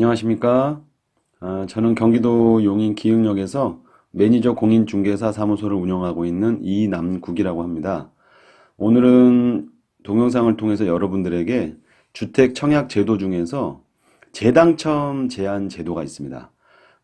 안녕하십니까. 아, 저는 경기도 용인 기흥역에서 매니저 공인중개사 사무소를 운영하고 있는 이남국이라고 합니다. 오늘은 동영상을 통해서 여러분들에게 주택 청약 제도 중에서 재당첨 제한 제도가 있습니다.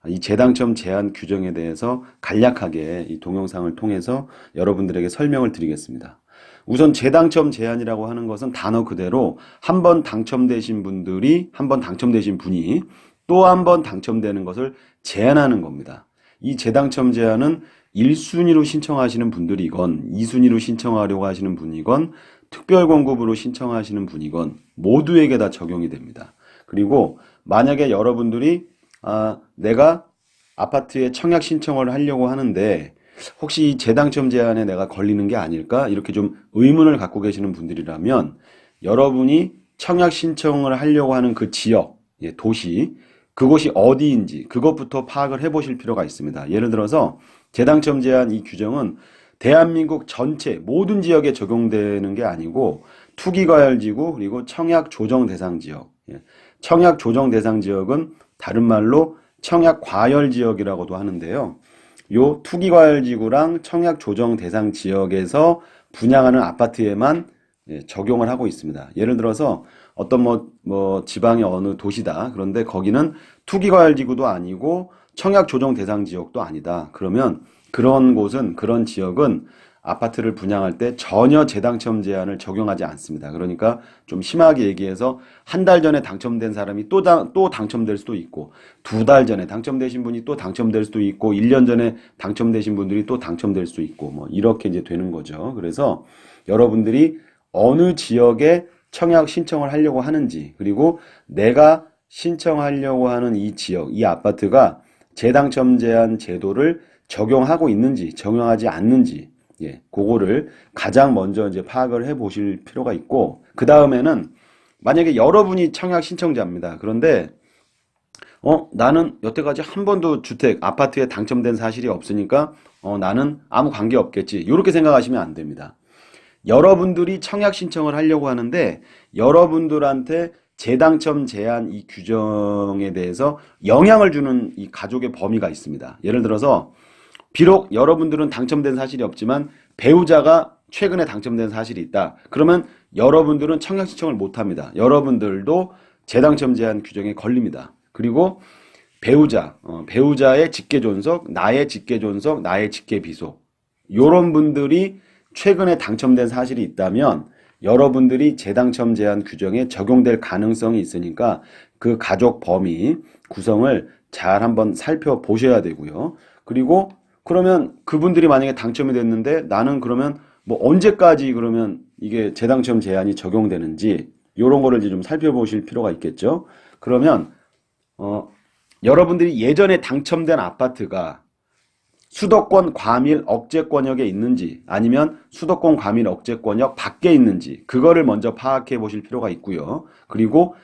이 재당첨 제한 규정에 대해서 간략하게 이 동영상을 통해서 여러분들에게 설명을 드리겠습니다. 우선 재당첨 제한이라고 하는 것은 단어 그대로 한 번 당첨되신 분들이 한 번 당첨되신 분이 또 한 번 당첨되는 것을 제한하는 겁니다. 이 재당첨 제한은 1순위로 신청하시는 분들이건 2순위로 신청하려고 하시는 분이건 특별 공급으로 신청하시는 분이건 모두에게 다 적용이 됩니다. 그리고 만약에 여러분들이 아, 내가 아파트에 청약 신청을 하려고 하는데 혹시 이 재당첨 제한에 내가 걸리는 게 아닐까? 이렇게 좀 의문을 갖고 계시는 분들이라면 여러분이 청약 신청을 하려고 하는 그 지역, 예, 도시, 그곳이 어디인지 그것부터 파악을 해 보실 필요가 있습니다. 예를 들어서 재당첨 제한 이 규정은 대한민국 전체 모든 지역에 적용되는 게 아니고 투기과열지구 그리고 청약 조정 대상 지역. 예, 청약 조정 대상 지역은 다른 말로 청약 과열 지역이라고도 하는데요. 요 투기과열지구랑 청약 조정 대상 지역에서 분양하는 아파트에만 예, 적용을 하고 있습니다. 예를 들어서 어떤 뭐, 뭐 지방의 어느 도시다. 그런데 거기는 투기과열지구도 아니고 청약 조정 대상 지역도 아니다. 그러면 그런 곳은 그런 지역은 아파트를 분양할 때 전혀 재당첨 제한을 적용하지 않습니다. 그러니까 좀 심하게 얘기해서 한 달 전에 당첨된 사람이 또, 당, 또 당첨될 수도 있고 두 달 전에 당첨되신 분이 또 당첨될 수도 있고 1년 전에 당첨되신 분들이 또 당첨될 수 있고 뭐 이렇게 이제 되는 거죠. 그래서 여러분들이 어느 지역에 청약 신청을 하려고 하는지 그리고 내가 신청하려고 하는 이 지역, 이 아파트가 재당첨 제한 제도를 적용하고 있는지 적용하지 않는지 예, 그거를 가장 먼저 이제 파악을 해 보실 필요가 있고, 그 다음에는 만약에 여러분이 청약 신청자입니다. 그런데, 어, 나는 여태까지 한 번도 주택, 아파트에 당첨된 사실이 없으니까, 어, 나는 아무 관계 없겠지. 이렇게 생각하시면 안 됩니다. 여러분들이 청약 신청을 하려고 하는데, 여러분들한테 재당첨 제한 이 규정에 대해서 영향을 주는 이 가족의 범위가 있습니다. 예를 들어서, 비록 여러분들은 당첨된 사실이 없지만 배우자가 최근에 당첨된 사실이 있다. 그러면 여러분들은 청약 신청을 못 합니다. 여러분들도 재당첨 제한 규정에 걸립니다. 그리고 배우자, 어, 배우자의 직계 존속, 나의 직계 존속, 나의 직계 비속. 요런 분들이 최근에 당첨된 사실이 있다면 여러분들이 재당첨 제한 규정에 적용될 가능성이 있으니까 그 가족 범위 구성을 잘 한번 살펴보셔야 되고요. 그리고 그러면 그분들이 만약에 당첨이 됐는데 나는 그러면 뭐 언제까지 그러면 이게 재당첨 제한이 적용되는지 이런 거를 이제 좀 살펴보실 필요가 있겠죠. 그러면 어 여러분들이 예전에 당첨된 아파트가 수도권 과밀 억제 권역에 있는지 아니면 수도권 과밀 억제 권역 밖에 있는지 그거를 먼저 파악해 보실 필요가 있고요. 그리고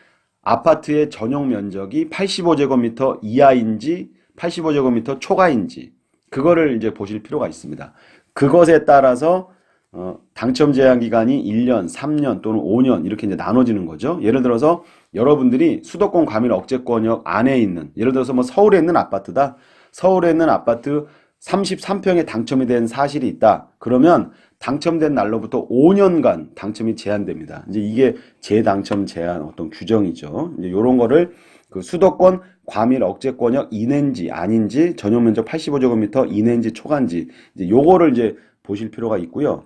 아파트의 전용 면적이 85제곱미터 이하인지 85제곱미터 초과인지 그거를 이제 보실 필요가 있습니다. 그것에 따라서 어, 당첨 제한 기간이 1년, 3년 또는 5년 이렇게 이제 나눠지는 거죠. 예를 들어서 여러분들이 수도권 과밀 억제권역 안에 있는 예를 들어서 뭐 서울에 있는 아파트다. 서울에 있는 아파트 33평에 당첨이 된 사실이 있다. 그러면 당첨된 날로부터 5년간 당첨이 제한됩니다. 이제 이게 재당첨 제한 어떤 규정이죠. 이제 요런 거를 그 수도권 과밀 억제권역 이내인지 아닌지 전용 면적 85제곱미터 이내인지 초과인지 이제 요거를 이제 보실 필요가 있고요.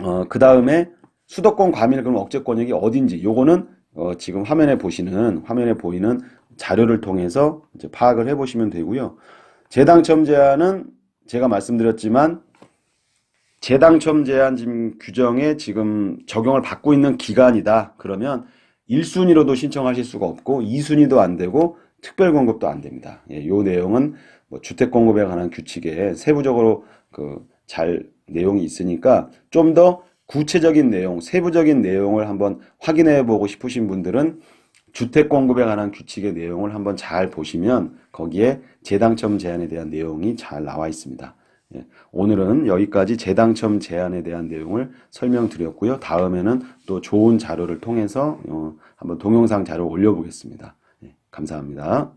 어, 그 다음에 수도권 과밀 그럼 억제권역이 어딘지 요거는 어, 지금 화면에 보시는 화면에 보이는 자료를 통해서 이제 파악을 해 보시면 되고요. 재당첨 제한은 제가 말씀드렸지만 재당첨 제한 지금 규정에 지금 적용을 받고 있는 기간이다. 그러면 1순위로도 신청하실 수가 없고 2순위도 안 되고 특별 공급도 안 됩니다. 예, 요 내용은 뭐 주택 공급에 관한 규칙에 세부적으로 그 잘 내용이 있으니까 좀 더 구체적인 내용, 세부적인 내용을 한번 확인해 보고 싶으신 분들은 주택 공급에 관한 규칙의 내용을 한번 잘 보시면 거기에 재당첨 제한에 대한 내용이 잘 나와 있습니다. 예, 오늘은 여기까지 재당첨 제한에 대한 내용을 설명드렸고요. 다음에는 또 좋은 자료를 통해서 어, 한번 동영상 자료 올려보겠습니다. 예, 감사합니다.